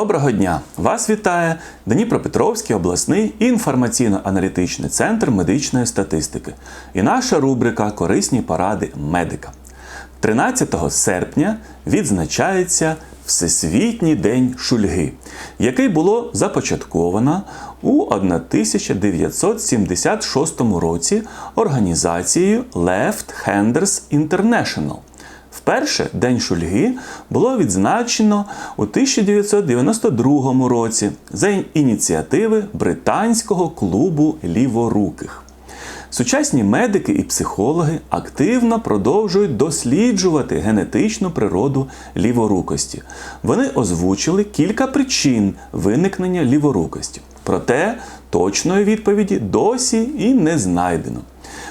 Доброго дня! Вас вітає Дніпропетровський обласний інформаційно-аналітичний центр медичної статистики і наша рубрика Корисні поради медика. 13 серпня відзначається Всесвітній день шульги, який було започатковано у 1976 році організацією Left Handers International. Вперше День Шульги було відзначено у 1992 році за ініціативи Британського клубу ліворуких. Сучасні медики і психологи активно продовжують досліджувати генетичну природу ліворукості. Вони озвучили кілька причин виникнення ліворукості. Проте точної відповіді досі і не знайдено.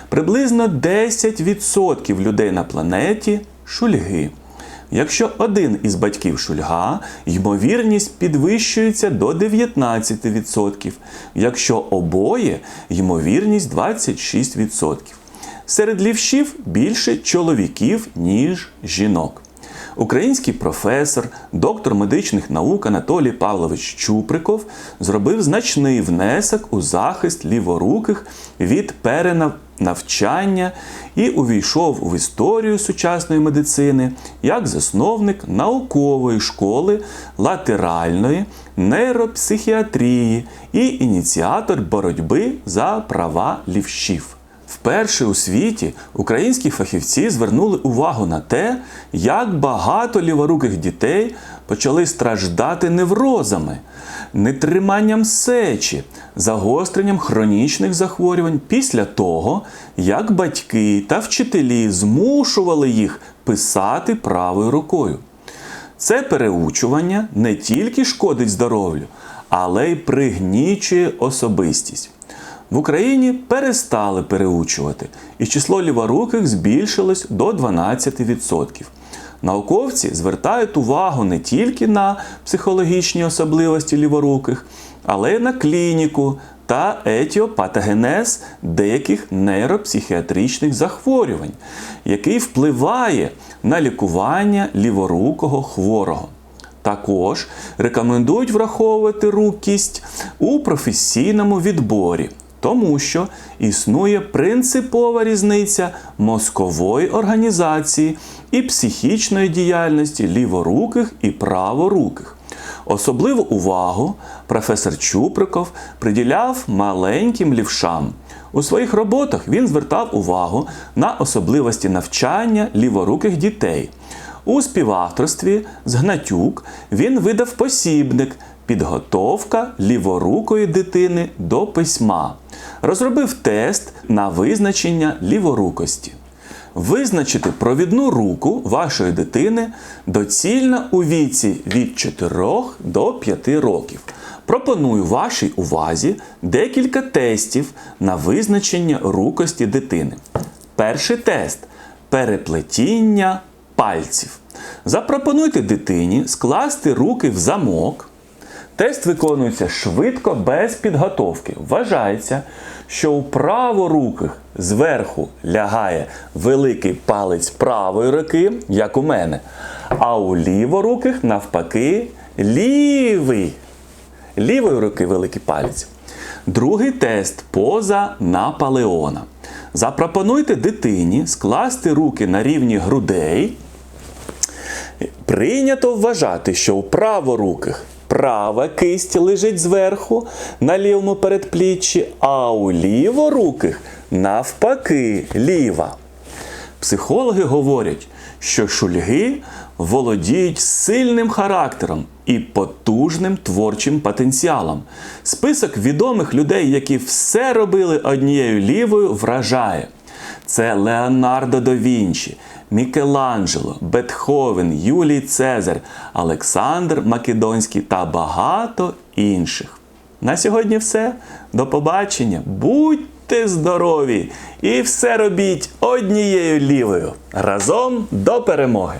Приблизно 10% людей на планеті шульги. Якщо один із батьків шульга, ймовірність підвищується до 19%. Якщо обоє, ймовірність 26%. Серед лівшів більше чоловіків, ніж жінок. Український професор, доктор медичних наук Анатолій Павлович Чуприков зробив значний внесок у захист ліворуких від перенавчання і увійшов в історію сучасної медицини як засновник наукової школи латеральної нейропсихіатрії і ініціатор боротьби за права лівшів. Вперше у світі українські фахівці звернули увагу на те, як багато ліворуких дітей почали страждати неврозами, нетриманням сечі, загостренням хронічних захворювань після того, як батьки та вчителі змушували їх писати правою рукою. Це переучування не тільки шкодить здоров'ю, але й пригнічує особистість. В Україні перестали переучувати, і число ліворуких збільшилось до 12%. Науковці звертають увагу не тільки на психологічні особливості ліворуких, але й на клініку та етіопатогенез деяких нейропсихіатричних захворювань, який впливає на лікування ліворукого хворого. Також рекомендують враховувати рукість у професійному відборі, тому що існує принципова різниця мозкової організації і психічної діяльності ліворуких і праворуких. Особливу увагу професор Чуприков приділяв маленьким лівшам. У своїх роботах він звертав увагу на особливості навчання ліворуких дітей. У співавторстві з Гнатюк він видав посібник Підготовка ліворукої дитини до письма. Розробив тест на визначення ліворукості. Визначити провідну руку вашої дитини доцільно у віці від 4 до 5 років. Пропоную вашій увазі декілька тестів на визначення рукості дитини. Перший тест переплетіння пальців. Запропонуйте дитині скласти руки в замок. Тест виконується швидко, без підготовки. Вважається, що у праворуких зверху лягає великий палець правої руки, як у мене, а у ліворуких, навпаки, лівий. Лівої руки великий палець. Другий тест поза Наполеона. Запропонуйте дитині скласти руки на рівні грудей. Прийнято вважати, що у праворуких права кисть лежить зверху на лівому передпліччі, а у ліворуких навпаки ліва. Психологи говорять, що шульги володіють сильним характером і потужним творчим потенціалом. Список відомих людей, які все робили однією лівою, вражає. Це Леонардо да Вінчі, Мікеланджело, Бетховен, Юлій Цезар, Олександр Македонський та багато інших. На сьогодні все. До побачення. Будьте здорові! І все робіть однією лівою. Разом до перемоги!